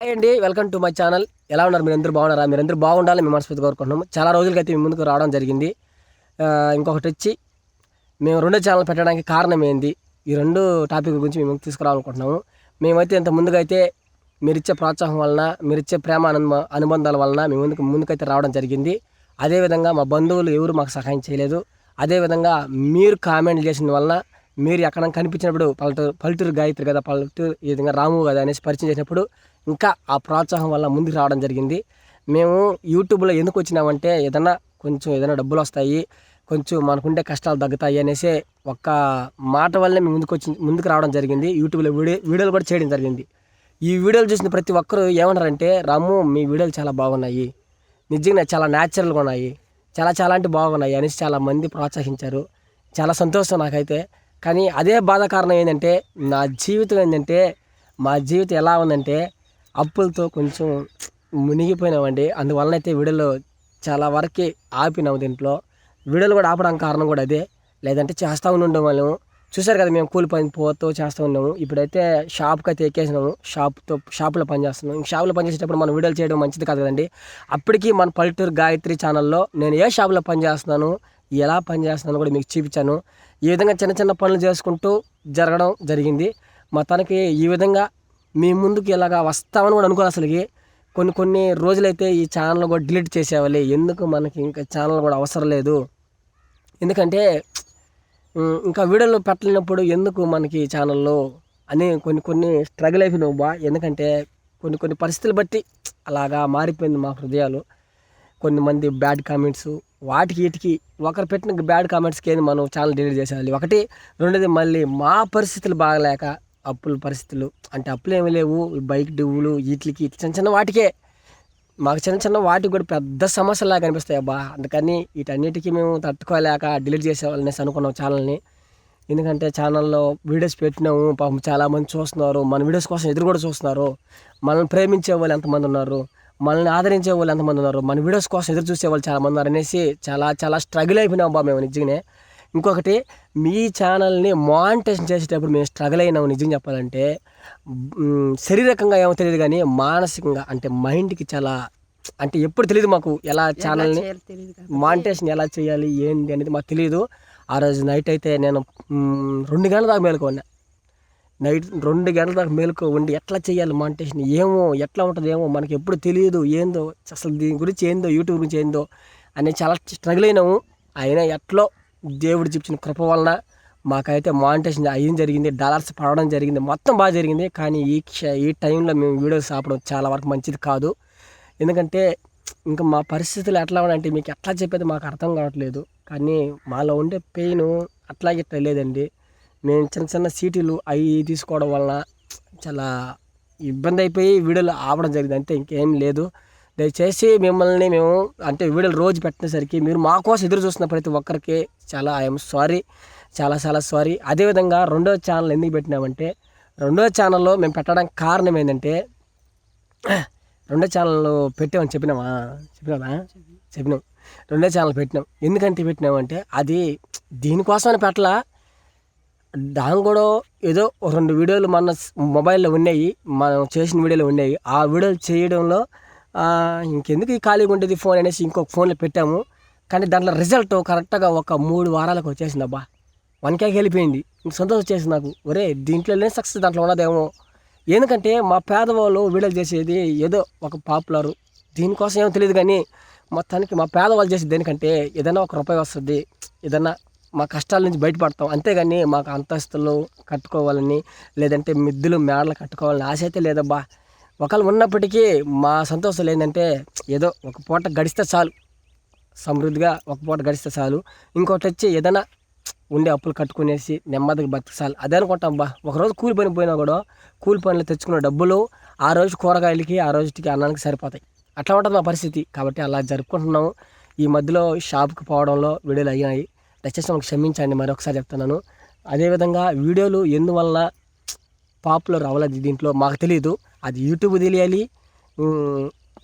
Hi అండి welcome to my channel. ఎలా ఉన్నారు? మీరందరూ బాగున్నారా? మీరందరూ బాగుండాలని మేము మనస్ఫూర్తి కోరుకుంటున్నాము. చాలా రోజులకైతే మీ ముందుకు రావడం జరిగింది. ఇంకొకటి వచ్చి మేము రెండో ఛానల్ పెట్టడానికి కారణం ఏంది? ఈ రెండు టాపిక్ గురించి మేము తీసుకురావాలనుకుంటున్నాము. మేమైతే ఇంత ముందుకైతే మీరిచ్చే ప్రోత్సాహం వలన మీరిచ్చే ప్రేమ అనుమ అనుబంధాల వలన మేము ముందుకు ముందుకైతే రావడం జరిగింది. అదేవిధంగా మా బంధువులు ఎవరు మాకు సహాయం చేయలేదు. అదేవిధంగా మీరు కామెంట్ చేసిన వలన మీరు ఎక్కడ కనిపించినప్పుడు పల్లెటూరు పల్లెటూరు గాయత్రి కదా పల్లెటూరు ఈ విధంగా రాము కదా అనేసి పరిచయం చేసినప్పుడు ఇంకా ఆ ప్రోత్సాహం వల్ల ముందుకు రావడం జరిగింది. మేము యూట్యూబ్లో ఎందుకు వచ్చినామంటే ఏదన్నా కొంచెం ఏదైనా డబ్బులు వస్తాయి కొంచెం మనకుండే కష్టాలు తగ్గుతాయి అనేసి ఒక్క మాట వల్లే మేము ముందుకు వచ్చి ముందుకు రావడం జరిగింది. యూట్యూబ్లో వీడియో వీడియోలు కూడా చేయడం జరిగింది. ఈ వీడియోలు చూసిన ప్రతి ఒక్కరు ఏమన్నారంటే రాము మీ వీడియోలు చాలా బాగున్నాయి. నిజంగా చాలా న్యాచురల్గా ఉన్నాయి. చాలా చాలా అంటే బాగున్నాయి అనేసి చాలా మంది ప్రోత్సహించారు. చాలా సంతోషం నాకైతే. కానీ అదే బాధ కారణం ఏంటంటే నా జీవితం ఏంటంటే మా జీవితం ఎలా ఉందంటే అప్పులతో కొంచెం మునిగిపోయినామండి. అందువలన అయితే వీడియోలు చాలా వరకు ఆపినాము దీంట్లో. వీడియోలు కూడా ఆపడానికి కారణం కూడా అదే. లేదంటే చేస్తూ ఉండే వాళ్ళము చూసారు కదా మేము కూలి పని పోతూ చేస్తూ ఉన్నాము. ఇప్పుడైతే షాప్కి అయితే ఎక్కేసినాము. షాప్తో షాప్లో పనిచేస్తున్నాం ఇంక షాప్లో పని చేసేటప్పుడు మనం వీడియోలు చేయడం మంచిది కాదు కదండి. అప్పటికి మన పల్లెటూరు గాయత్రి ఛానల్లో నేను ఏ షాప్లో పనిచేస్తున్నాను ఎలా పని కూడా మీకు చూపించాను. ఈ విధంగా చిన్న చిన్న పనులు చేసుకుంటూ జరగడం జరిగింది. మొత్తానికి ఈ విధంగా మీ ముందుకు ఇలాగా వస్తామని కూడా అనుకోవాలి అసలుకి. కొన్ని కొన్ని రోజులైతే ఈ ఛానల్ కూడా డిలీట్ చేసేవాలి ఎందుకు మనకి ఇంకా ఛానల్ కూడా అవసరం లేదు. ఎందుకంటే ఇంకా వీడియోలు పెట్టలేనప్పుడు ఎందుకు మనకి ఛానల్లో అని కొన్ని కొన్ని స్ట్రగుల్ అయిపోయినావు బా. ఎందుకంటే కొన్ని కొన్ని పరిస్థితులు బట్టి అలాగా మారిపోయింది మా హృదయాలు. కొన్ని మంది బ్యాడ్ కామెంట్స్ వాటికి వీటికి ఒకరు పెట్టిన బ్యాడ్ కామెంట్స్కి ఏంది మనం ఛానల్ డిలీట్ చేసేయాలి. ఒకటి రెండోది మళ్ళీ మా పరిస్థితులు బాగలేక అప్పుల పరిస్థితులు. అంటే అప్పులు ఏమీ లేవు. బైక్ డివ్వులు వీటికి చిన్న చిన్న వాటికే. మాకు చిన్న చిన్న వాటికి కూడా పెద్ద సమస్యలాగా కనిపిస్తాయి అబ్బా. అందుకని వీటన్నిటికీ మేము తట్టుకోలేక డిలీట్ చేసేవాళ్ళని అనుకున్నాం ఛానల్ని ఎందుకంటే ఛానల్లో వీడియోస్ పెట్టినాము. పాపం చాలామంది చూస్తున్నారు. మన వీడియోస్ కోసం ఎదురు కూడా చూస్తున్నారు. మనల్ని ప్రేమించే వాళ్ళు ఎంతమంది ఉన్నారు. మనల్ని ఆదరించే వాళ్ళు ఎంతమంది ఉన్నారు? మన వీడియోస్ కోసం ఎదురు చూసే వాళ్ళు చాలామంది ఉన్నారు అనేసి చాలా చాలా స్ట్రగుల్ అయిపోయినాం బా మేము నిజంగానే. ఇంకొకటి మీ ఛానల్ని మానిటైజేషన్ చేసేటప్పుడు మేము స్ట్రగుల్ అయినాము నిజం చెప్పాలంటే. శారీరకంగా ఏమో తెలియదు కానీ మానసికంగా అంటే మైండ్కి చాలా అంటే ఎప్పుడు తెలియదు మాకు ఎలా ఛానల్ని మానిటేషన్ ఎలా చేయాలి ఏంటి అనేది మాకు తెలియదు. ఆ రోజు నైట్ అయితే నేను రెండు గంటల దాకా మేలుకోన్నా. నైట్ రెండు గంటల దాకా మేలుకో ఉండి ఎట్లా చేయాలి మానిటేషన్ ఏమో ఎట్లా ఉంటుంది ఏమో మనకి ఎప్పుడు తెలియదు ఏందో అసలు దీని గురించి ఏందో యూట్యూబ్ గురించి ఏందో అని చాలా స్ట్రగుల్ అయినాము. అయినా ఎట్లో దేవుడు చూపించిన కృప వలన మాకైతే మానిటేషన్ అయ్యింది జరిగింది డాలర్స్ పడడం జరిగింది మొత్తం బాగా జరిగింది. కానీ ఈ క్ష ఈ టైంలో మేము వీడియోస్ ఆపడం చాలా వరకు మంచిది కాదు. ఎందుకంటే ఇంకా మా పరిస్థితులు ఎట్లా ఉన్నాయంటే మీకు ఎట్లా చెప్పేది మాకు అర్థం కావట్లేదు. కానీ మాలో ఉండే పెయిన్ అట్లా ఇట్లా లేదండి మేము చిన్న చిన్న సీటీలు అవి తీసుకోవడం వలన చాలా ఇబ్బంది అయిపోయి వీడియోలు ఆపడం జరిగింది. అంతే ఇంకేం లేదు. దయచేసి మిమ్మల్ని మేము అంటే వీడియోలు రోజు పెట్టినసరికి మీరు మా కోసం ఎదురు చూస్తున్న ప్రతి ఒక్కరికి చాలా ఐఎమ్ సారీ చాలా చాలా సారీ. అదేవిధంగా రెండో ఛానల్ ఎందుకు పెట్టినామంటే రెండో ఛానల్లో మేము పెట్టడానికి కారణం ఏంటంటే రెండో ఛానల్ పెట్టామని చెప్పినామా? చెప్పినామా? చెప్పినాం. రెండో ఛానల్ పెట్టినాం. ఎందుకంటే పెట్టినామంటే అది దీనికోసమని పెట్టలా దాని కూడా ఏదో రెండు వీడియోలు మన మొబైల్లో ఉన్నాయి మనం చేసిన వీడియోలు ఉన్నాయి. ఆ వీడియోలు చేయడంలో ఇంకెందుకు ఈ ఖాళీగా ఉండేది ఫోన్ అనేసి ఇంకొక ఫోన్లో పెట్టాము. కానీ దాంట్లో రిజల్ట్ కరెక్ట్గా ఒక మూడు వారాలకు వచ్చేసింది అబ్బా. వన్ కేకి వెళ్ళిపోయింది. ఇంక సంతోషం వచ్చేసింది నాకు. ఒరే దీంట్లోనే సక్సెస్ దాంట్లో ఉన్నదేమో. ఎందుకంటే మా పేదవాళ్ళు వీడియోలు చేసేది ఏదో ఒక పాపులర్ దీనికోసం ఏమో తెలియదు కానీ మొత్తానికి మా పేదవాళ్ళు చేసేది దేనికంటే ఏదైనా ఒక రూపాయి వస్తుంది. ఏదైనా మా కష్టాల నుంచి బయటపడతాం. అంతేగాని మాకు అంతస్తులు కట్టుకోవాలని లేదంటే మిద్దులు మేడలు కట్టుకోవాలని ఆశ అయితే లేదబ్బా. ఒకళ్ళు ఉన్నప్పటికీ మా సంతోషాలు ఏంటంటే ఏదో ఒక పూట గడిస్తే చాలు. సమృద్ధిగా ఒక పూట గడిస్తే చాలు. ఇంకోటి వచ్చి ఏదైనా ఉండే అప్పులు కట్టుకునేసి నెమ్మదిగా బతికి చాలు. అదే అనుకుంటాం బా. ఒకరోజు కూలి పని పోయినా కూడా కూలి పనులు తెచ్చుకున్న డబ్బులు ఆ రోజు కూరగాయలకి ఆ రోజుకి అన్నానికి సరిపోతాయి. అట్లా ఉంటుంది మా పరిస్థితి. కాబట్టి అలా జరుపుకుంటున్నాము. ఈ మధ్యలో షాప్కి పోవడంలో వీడియోలు అయ్యాయి. దయచేసి మనకు క్షమించండి మరొకసారి చెప్తున్నాను. అదేవిధంగా వీడియోలు ఎందువల్ల పాపులర్ అవ్వలేదు దీంట్లో మాకు తెలియదు అది యూట్యూబ్ తెలియాలి.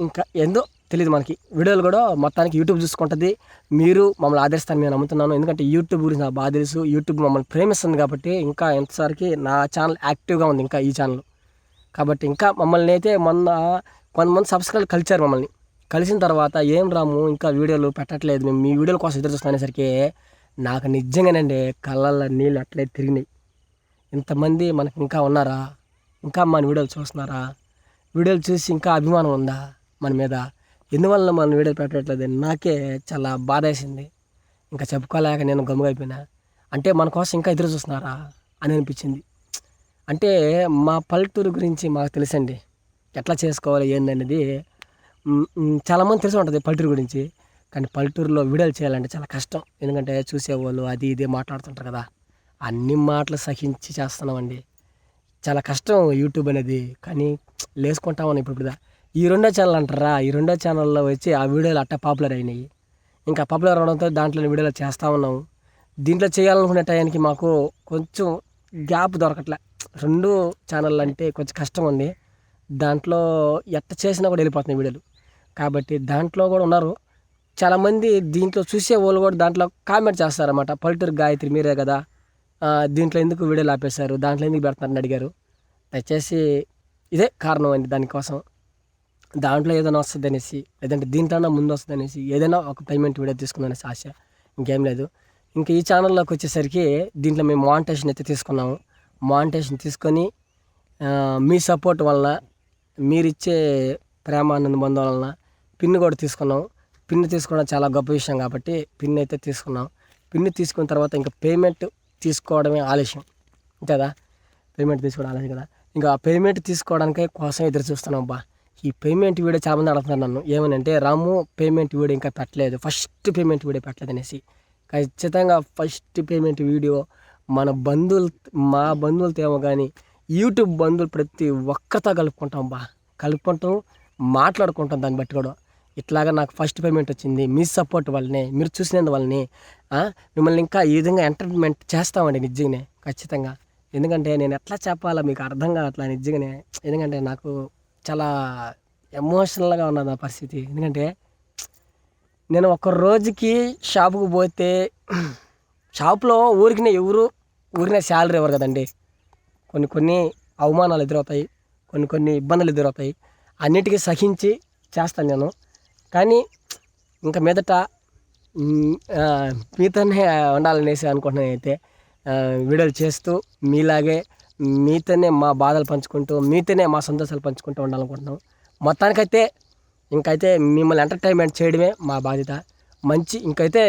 ఇంకా ఏందో తెలియదు మనకి. వీడియోలు కూడా మొత్తానికి యూట్యూబ్ చూసుకుంటుంది. మీరు మమ్మల్ని ఆదరిస్తారని నేను నమ్ముతున్నాను. ఎందుకంటే యూట్యూబ్ గురించి నాకు బాగా తెలుసు. యూట్యూబ్ మమ్మల్ని ప్రేమిస్తుంది కాబట్టి ఇంకా ఎంతసరికి నా ఛానల్ యాక్టివ్గా ఉంది ఇంకా ఈ ఛానల్. కాబట్టి ఇంకా మమ్మల్ని అయితే మొన్న కొంతమంది సబ్స్క్రైబ్ కలిచారు మమ్మల్ని. కలిసిన తర్వాత ఏం రాము? ఇంకా వీడియోలు పెట్టట్లేదు. మేము మీ వీడియోల కోసం ఎదురు చూస్తున్నసరికి నాకు నిజంగానండి కళ్ళల్లో నీళ్ళు అట్లే తిరిగినాయి. ఇంతమంది మనకి ఇంకా ఉన్నారా? ఇంకా మన వీడియోలు చూస్తున్నారా? వీడియోలు చూసి ఇంకా అభిమానం ఉందా మన మీద? ఎందువల్ల మన వీడియోలు పెట్టట్లేదు? నాకే చాలా బాధ వేసింది ఇంకా చెప్పుకోలేక నేను గమ్ముగైపోయినా అంటే మన కోసం ఇంకా ఎదురు చూస్తున్నారా? అని అనిపించింది. అంటే మా పల్లెటూరు గురించి మాకు తెలుసండి. ఎట్లా చేసుకోవాలి ఏందనేది? చాలామంది తెలిసి ఉంటుంది పల్లెటూరు గురించి. కానీ పల్లెటూరులో వీడియోలు చేయాలంటే చాలా కష్టం. ఎందుకంటే చూసేవాళ్ళు అది ఇది మాట్లాడుతుంటారు కదా. అన్ని మాటలు సహించి చేస్తున్నామండి. చాలా కష్టం యూట్యూబ్ అనేది. కానీ లేసుకుంటామని ఇప్పుడు ఇప్పుడు ఈ రెండో ఛానల్ అంటారా? ఈ రెండో ఛానల్లో వచ్చి ఆ వీడియోలు అట్ట పాపులర్ అయినాయి. ఇంకా పాపులర్ అవడంతో దాంట్లో వీడియోలు చేస్తూ ఉన్నాము దీంట్లో చేయాలనుకునే టయానికి మాకు కొంచెం గ్యాప్ దొరకట్లే. రెండు ఛానల్ అంటే కొంచెం కష్టం ఉంది. దాంట్లో ఎట్ట చేసినా కూడా వెళ్ళిపోతున్నాయి వీడియోలు. కాబట్టి దాంట్లో కూడా ఉన్నారు. చాలామంది దీంట్లో చూసే వాళ్ళు కూడా దాంట్లో కామెంట్ చేస్తారన్నమాట. పల్లెటూరు గాయత్రి మీరే కదా. దీంట్లో ఎందుకు వీడియోలు ఆపేశారు? దాంట్లో ఎందుకు పెడతారని అడిగారు. దయచేసి ఇదే కారణం అండి దానికోసం. దాంట్లో ఏదైనా వస్తుంది అనేసి లేదంటే దీంట్లోనే ముందు వస్తుంది అనేసి ఏదైనా ఒక పేమెంట్ వీడియో తీసుకుందనేసి ఆశ. ఇంకేం లేదు. ఇంకా ఈ ఛానల్లోకి వచ్చేసరికి దీంట్లో మేము మానిటేషన్ అయితే తీసుకున్నాము. మానిటేషన్ తీసుకొని మీ సపోర్ట్ వలన మీరిచ్చే ప్రేమానంద బంధం వలన పిన్ కూడా తీసుకున్నాం పిన్ తీసుకోవడం చాలా గొప్ప విషయం కాబట్టి పిన్ అయితే తీసుకున్నాం. పిన్ తీసుకున్న తర్వాత ఇంకా పేమెంట్ తీసుకోవడమే ఆలస్యం. కదా పేమెంట్ తీసుకోవడం ఆలస్యం కదా? ఇంకా ఆ పేమెంట్ తీసుకోవడానికే కోసం ఎదురు చూస్తున్నాం అబ్బా ఈ పేమెంట్ వీడియో చాలామంది అడుగుతున్నారు నన్ను. ఏమనంటే రాము పేమెంట్ వీడియో ఇంకా పెట్టలేదు. ఫస్ట్ పేమెంట్ వీడియో పెట్టలేదు అనేసి. ఖచ్చితంగా ఫస్ట్ పేమెంట్ వీడియో మన బంధువులు మా బంధువులతో ఏమో కానీ యూట్యూబ్ బంధువులు ప్రతి ఒక్కరితో కలుపుకుంటాం బా. కలుపుకుంటాం మాట్లాడుకుంటాం దాన్ని బట్టి కూడా. ఇట్లాగా నాకు ఫస్ట్ పేమెంట్ వచ్చింది. మీ సపోర్ట్ వల్లనే మీరు చూసినందు వల్లనే మిమ్మల్ని ఇంకా ఈ విధంగా ఎంటర్టైన్మెంట్ చేస్తామండి నిజంగానే ఖచ్చితంగా. ఎందుకంటే నేను ఎట్లా చెప్పాలో మీకు అర్థం కావట్లా నిజంగానే. ఎందుకంటే నాకు చాలా ఎమోషనల్గా ఉన్నది ఆ పరిస్థితి. ఎందుకంటే నేను ఒక రోజుకి షాపుకు పోతే షాప్లో ఊరికినే ఎవరు ఊరినే శాలరీ ఇవ్వరు కదండి. కొన్ని కొన్ని అవమానాలు ఎదురవుతాయి కొన్ని కొన్ని ఇబ్బందులు ఎదురవుతాయి. అన్నిటికీ సహించి చేస్తాను నేను. కానీ ఇంకా మీదట మీతోనే ఉండాలనేసి అనుకుంటున్నాను అయితే వీడియోలు చేస్తూ మీలాగే మీతోనే మా బాధలు పంచుకుంటూ మీతోనే మా సంతోషాలు పంచుకుంటూ ఉండాలనుకుంటున్నాం మొత్తానికైతే ఇంకైతే మిమ్మల్ని ఎంటర్టైన్మెంట్ చేయడమే మా బాధ్యత. మంచి ఇంకైతే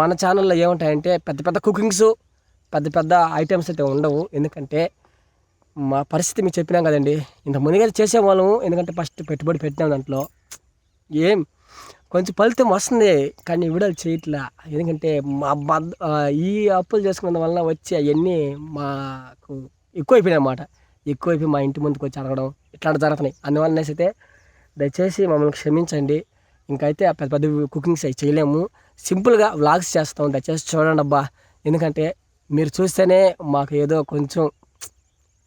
మన ఛానల్లో ఏముంటాయంటే పెద్ద పెద్ద కుకింగ్స్ పెద్ద పెద్ద ఐటమ్స్ అయితే ఉండవు. ఎందుకంటే మా పరిస్థితి మీకు చెప్పినాం కదండి ఇంత ముందుగా చేసేవాళ్ళము ఎందుకంటే ఫస్ట్ పెట్టుబడి పెట్టినాం దాంట్లో. ఏం? కొంచెం ఫలితం వస్తుంది కానీ విడుదల చేయట్లా. ఎందుకంటే మా ఈ అప్పులు చేసుకున్న వలన వచ్చి అవన్నీ మాకు ఎక్కువైపోయినాయి అన్నమాట. ఎక్కువైపోయి మా ఇంటి ముందుకు వచ్చి అడగడం ఇట్లాంటి జరుగుతున్నాయి. అందువల్ల అయితే దయచేసి మమ్మల్ని క్షమించండి. ఇంకైతే పెద్ద పెద్ద కుకింగ్స్ అవి చేయలేము. సింపుల్గా వ్లాగ్స్ చేస్తాం. దయచేసి చూడండి అబ్బా. ఎందుకంటే మీరు చూస్తేనే మాకు ఏదో కొంచెం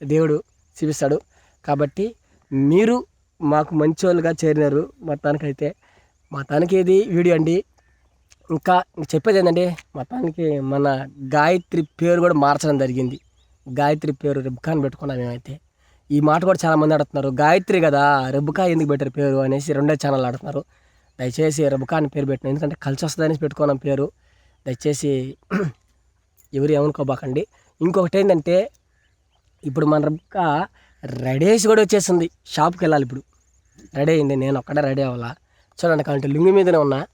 దేవుడు చూపిస్తాడు. కాబట్టి మీరు మాకు మంచి వాళ్ళుగా చేరినారు మొత్తానికైతే మొత్తానికి ఇది వీడియో అండి. ఇంకా చెప్పేది ఏంటంటే మొత్తానికి మన గాయత్రి పేరు కూడా మార్చడం జరిగింది. గాయత్రి పేరు రిబ్కాన్ పెట్టుకున్నాం మేమైతే. ఈ మాట కూడా చాలామంది అడుగుతున్నారు గాయత్రి కదా రిబ్కా ఎందుకు పెట్టారు పేరు అనేసి రెండో ఛానల్ అడుగుతున్నారు దయచేసి రెబ్బకా అని పేరు పెట్టిన ఎందుకంటే కలిసి వస్తుందని పెట్టుకున్నాం పేరు. దయచేసి ఎవరు ఏమనుకోబాకండి. ఇంకొకటి ఏంటంటే ఇప్పుడు మన రిబ్కా రెడీ కూడా వచ్చేసింది. షాప్కి వెళ్ళాలి ఇప్పుడు. రెడీ అయింది నేను ఒక్కడే రెడీ అవ్వాలా? చూడండి కాబట్టి లుంగి మీదనే ఉన్నా.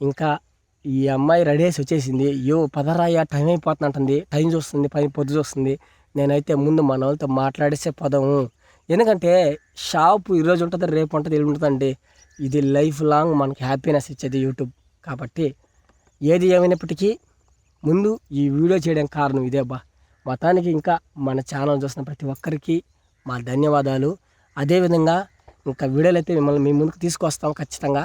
ఇంకా ఈ అమ్మాయి రెడీ చేసి వచ్చేసింది. యో పదరాయ టైం అయిపోతుందంటుంది. టైం చూస్తుంది పని పొద్దు చూస్తుంది. నేనైతే ముందు మన వాళ్ళతో మాట్లాడేసే పదము. ఎందుకంటే షాపు ఈరోజు ఉంటుంది రేపు ఉంటుంది ఎల్లుండి ఉంటుందండి ఇది లైఫ్ లాంగ్ మనకి హ్యాపీనెస్ ఇచ్చేది యూట్యూబ్. కాబట్టి ఏది ఏమైనప్పటికీ ముందు ఈ వీడియో చేయడానికి కారణం ఇదే బా. మతానికి ఇంకా మన ఛానల్ చూసిన ప్రతి ఒక్కరికి మా ధన్యవాదాలు. అదేవిధంగా ఇంకా వీడియోలు అయితే మిమ్మల్ని మీ ముందుకు తీసుకొస్తాం ఖచ్చితంగా.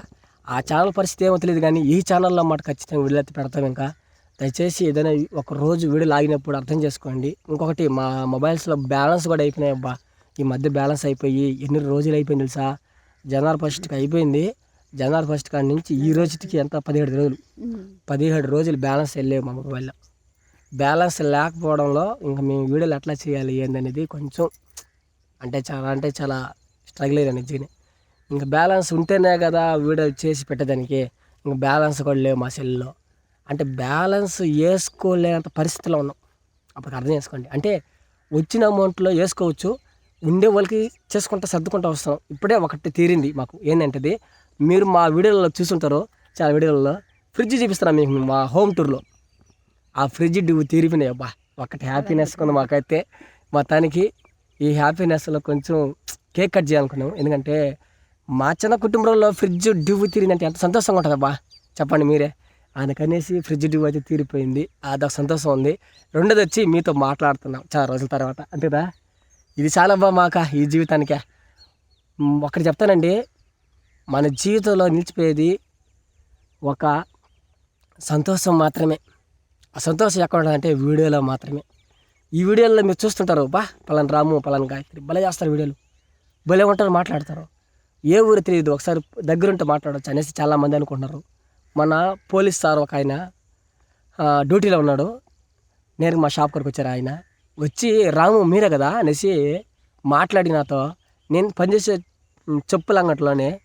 ఆ ఛానల్ పరిస్థితి ఏమో తెలియదు కానీ ఈ ఛానల్లో మాట ఖచ్చితంగా వీడియోలు అయితే పెడతాం ఇంకా. దయచేసి ఏదైనా ఒక రోజు వీడియో లాగినప్పుడు అర్థం చేసుకోండి. ఇంకొకటి మా మొబైల్స్లో బ్యాలెన్స్ కూడా అయిపోయినాయి అబ్బా. ఈ మధ్య బ్యాలెన్స్ అయిపోయి ఎన్ని రోజులు అయిపోయింది తెలుసా? జనవరి ఫస్ట్కి అయిపోయింది. జనవరి ఫస్ట్ కాడి నుంచి ఈ రోజుకి ఎంత? పదిహేడు రోజులు. పదిహేడు రోజులు బ్యాలెన్స్ వెళ్ళేవి మా మొబైల్లో బ్యాలెన్స్ లేకపోవడంలో ఇంకా మేము వీడియోలు ఎట్లా చేయాలి ఏందనేది కొంచెం అంటే చాలా అంటే చాలా స్ట్రగుల్ అయ్యాను నిజంగానే ఇంకా బ్యాలెన్స్ ఉంటేనే కదా వీడియో చేసి పెట్టేదానికి. ఇంకా బ్యాలెన్స్ కూడా లేవు మా సెల్లో. అంటే బ్యాలెన్స్ వేసుకోలేనంత పరిస్థితిలో ఉన్నాం. అప్పుడు అర్థం చేసుకోండి. అంటే వచ్చిన అమౌంట్లో వేసుకోవచ్చు. ఉండే వాళ్ళకి చేసుకుంటా సర్దుకుంటూ వస్తాం. ఇప్పుడే ఒకటి తీరింది మాకు. ఏంటంటే మీరు మా వీడియోలలో చూసుంటారు. చాలా వీడియోలలో ఫ్రిడ్జ్ చూపిస్తున్నాం మీకు? మా హోమ్ టూర్లో. ఆ ఫ్రిడ్జ్ డ్యూ తీరిపోయినాయి. అబ్బా ఒకటి హ్యాపీనెస్ ఉంది మాకైతే. మొత్తానికి ఈ హ్యాపీనెస్లో కొంచెం కేక్ కట్ చేయాలనుకున్నాం. ఎందుకంటే మా చిన్న కుటుంబంలో ఫ్రిడ్జ్ డ్యూ తీరిందంటే ఎంత సంతోషంగా ఉంటుంది అబ్బా. చెప్పండి మీరే. ఆయనకనేసి ఫ్రిడ్జ్ డ్యూ అయితే తీరిపోయింది. అదొక సంతోషం ఉంది. రెండోది వచ్చి మీతో మాట్లాడుతున్నాం చాలా రోజుల తర్వాత. అంతేదా ఇది చాలా అబ్బా మాక ఈ జీవితానికే. ఒకటి చెప్తానండి. మన జీవితంలో నిలిచిపోయేది ఒక సంతోషం మాత్రమే. ఆ సంతోషం ఎక్కడ ఉంటుందంటే వీడియోలో మాత్రమే. ఈ వీడియోలో మీరు చూస్తుంటారు బా పలాన్ రాము పలాన్ గాయత్రి. భలే చేస్తారు వీడియోలు. భలే ఉంటారు మాట్లాడతారు. ఏ ఊరు తెలియదు. ఒకసారి దగ్గరుంటే మాట్లాడవచ్చు అనేసి చాలామంది అనుకుంటున్నారు. మన పోలీస్ సార్ ఒక ఆయన డ్యూటీలో ఉన్నాడు. నేరుగా మా షాప్ కొరకు వచ్చారు ఆయన? వచ్చి రాము మీరే కదా? అనేసి మాట్లాడి నాతో నేను పనిచేసే చెప్పుల అంగట్లోనే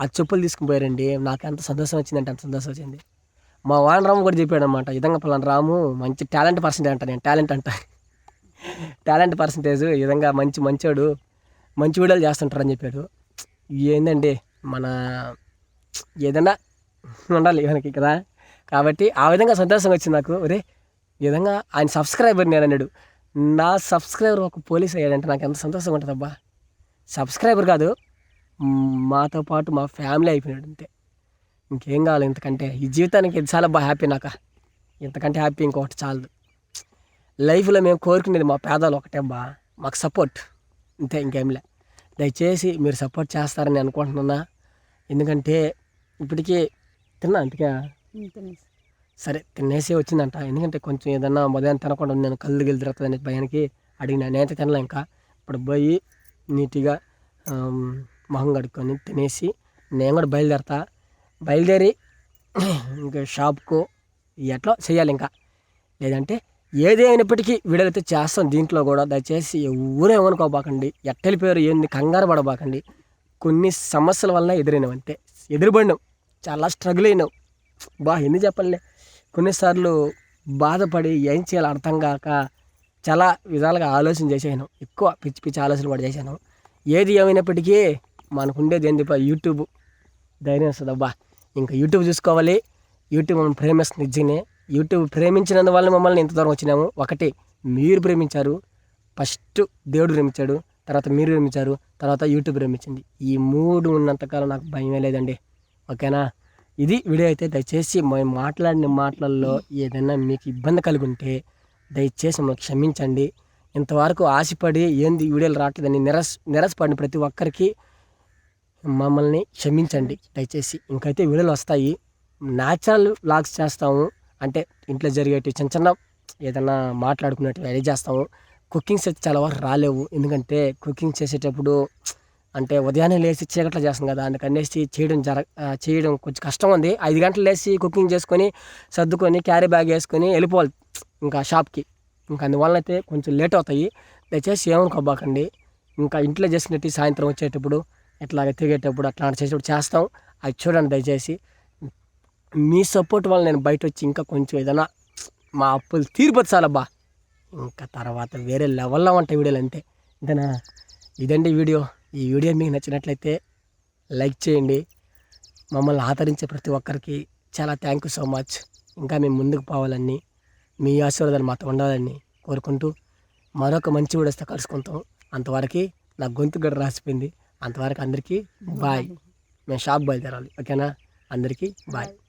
ఆ చెప్పులు తీసుకుని పోయారండి. నాకు ఎంత సంతోషం వచ్చిందంటే అంత సంతోషం వచ్చింది. మా వాన్ రాము కూడా చెప్పాడు అనమాట విధంగా పలానా రాము మంచి టాలెంట్ పర్సంటేజ్ అంట నేను టాలెంట్ అంట. టాలెంట్ పర్సంటేజ్ విధంగా మంచి మంచోడు. మంచి వీడియోలు చేస్తుంటారని చెప్పాడు. ఏందండి మన ఏదైనా ఉండాలి మనకి కదా. కాబట్టి ఆ విధంగా సంతోషం వచ్చింది నాకు. ఒరే ఈ విధంగా ఆయన సబ్స్క్రైబర్ నేను అన్నాడు. నా సబ్స్క్రైబర్ ఒక పోలీస్ అయ్యాడంటే నాకు ఎంత సంతోషంగా ఉంటుంది అబ్బా. సబ్స్క్రైబర్ కాదు మాతో పాటు మా ఫ్యామిలీ అయిపోయినాడు అంతే. ఇంకేం కావాలి ఇంతకంటే? ఈ జీవితానికి ఇది చాలా బాగా హ్యాపీ నాక. ఇంతకంటే హ్యాపీ ఇంకొకటి చాలదు. లైఫ్లో మేము కోరుకునేది మా పేదలు ఒకటే బా మాకు సపోర్ట్. అంతే ఇంకేంలే. దయచేసి మీరు సపోర్ట్ చేస్తారని అనుకుంటున్నా ఎందుకంటే ఇప్పటికీ తిన్నా అందుకే సరే తినేసి వచ్చిందంట. ఎందుకంటే కొంచెం ఏదన్నా ఉదయం తినకుండా నేను కళ్ళు గిల్లు తిరుగుతుంది భయానికి అడిగిన. నేనైతే తినలే ఇంకా. ఇప్పుడు పోయి నీట్గా మొహం కడుక్కొని తినేసి నేను కూడా బయలుదేరతా. బయలుదేరి ఇంకా షాప్కు ఎట్లా చేయాలి ఇంకా? లేదంటే ఏది అయినప్పటికీ వీడియోలు చేస్తాం దీంట్లో కూడా. దయచేసి ఎవరు ఏమనుకోబాకండి. ఎట్టెళ్ళిపోయారు ఏంది కంగారు పడబాకండి. కొన్ని సమస్యల వల్ల ఎదురైనాం అంతే. ఎదురుపడినాం. చాలా స్ట్రగుల్ అయినాం. బా ఎందుకు చెప్పాలి కొన్నిసార్లు బాధపడి ఏం చేయాలో అర్థం కాక చాలా విధాలుగా ఆలోచన చేసాను ఎక్కువ పిచ్చి పిచ్చి ఆలోచనలు కూడా చేశాను ఏది ఏమైనప్పటికీ మనకు ఉండేది ఏంది యూట్యూబ్. ధైర్యం వస్తుంది అబ్బా. ఇంకా యూట్యూబ్ చూసుకోవాలి. యూట్యూబ్ మనం ప్రేమిస్తుంది నిజంగానే. యూట్యూబ్ ప్రేమించినందువల్ల మమ్మల్ని ఇంత దూరం వచ్చినాము. ఒకటి మీరు ప్రేమించారు. ఫస్ట్ దేవుడు ప్రేమించాడు. తర్వాత మీరు ప్రేమించారు. తర్వాత యూట్యూబ్ ప్రేమించింది. ఈ మూడు ఉన్నంతకాలం నాకు భయమే లేదండి. ఓకేనా? ఇది వీడియో అయితే దయచేసి మేము మాట్లాడిన మాటలలో ఏదైనా మీకు ఇబ్బంది కలిగి ఉంటే దయచేసి మమ్మల్ని క్షమించండి. ఇంతవరకు ఆశపడి ఏంది వీడియోలు రావట్లేదని నిరస్ నిరసపడిన ప్రతి ఒక్కరికి మమ్మల్ని క్షమించండి. దయచేసి ఇంకైతే వీడియోలు వస్తాయి. న్యాచురల్ వ్లాగ్స్ చేస్తాము. అంటే ఇంట్లో జరిగేటివి చిన్న చిన్న ఏదైనా మాట్లాడుకునేటివి అది చేస్తాము. కుకింగ్స్ అయితే చాలా వరకు రాలేవు. ఎందుకంటే కుకింగ్ చేసేటప్పుడు అంటే ఉదయాన్నే లేచి చీకట్లో చేస్తాం కదా అందుకనేసి చేయడం జర చేయడం కొంచెం కష్టం ఉంది. ఐదు గంటలు లేచి కుకింగ్ చేసుకొని సర్దుకొని క్యారీ బ్యాగ్ వేసుకొని వెళ్ళిపోవాలి ఇంకా షాప్కి. ఇంకా అందువల్ల అయితే కొంచెం లేట్ అవుతాయి. దయచేసి ఏమనుకోబాకండి ఇంకా ఇంట్లో చేసినట్టు సాయంత్రం వచ్చేటప్పుడు ఇట్లాగ తిరిగేటప్పుడు అట్లా చేసేటప్పుడు చేస్తాం. అది చూడండి దయచేసి. మీ సపోర్ట్ వల్ల నేను బయట వచ్చి ఇంకా కొంచెం ఏదైనా మా అప్పులు తీరిపోతే చాలబ్బా ఇంకా తర్వాత వేరే లెవెల్లో ఉంటాయి వీడియోలు అంతే ఇంతేనా? ఇదండి వీడియో. ఈ వీడియో మీకు నచ్చినట్లయితే లైక్ చేయండి. మమ్మల్ని ఆదరించే ప్రతి ఒక్కరికి చాలా థ్యాంక్ యూ సో మచ్. ఇంకా మేము ముందుకు పోవాలని మీ ఆశీర్వాదాలు మాతో ఉండాలని కోరుకుంటూ మరొక మంచి వీడియో వస్తే కలుసుకుంటాం. అంతవరకు నా గొంతు కూడా రాసిపోయింది. అంతవరకు అందరికీ బాయ్. మేము షాప్ బయలుదేరాలి. ఓకేనా? అందరికీ బాయ్.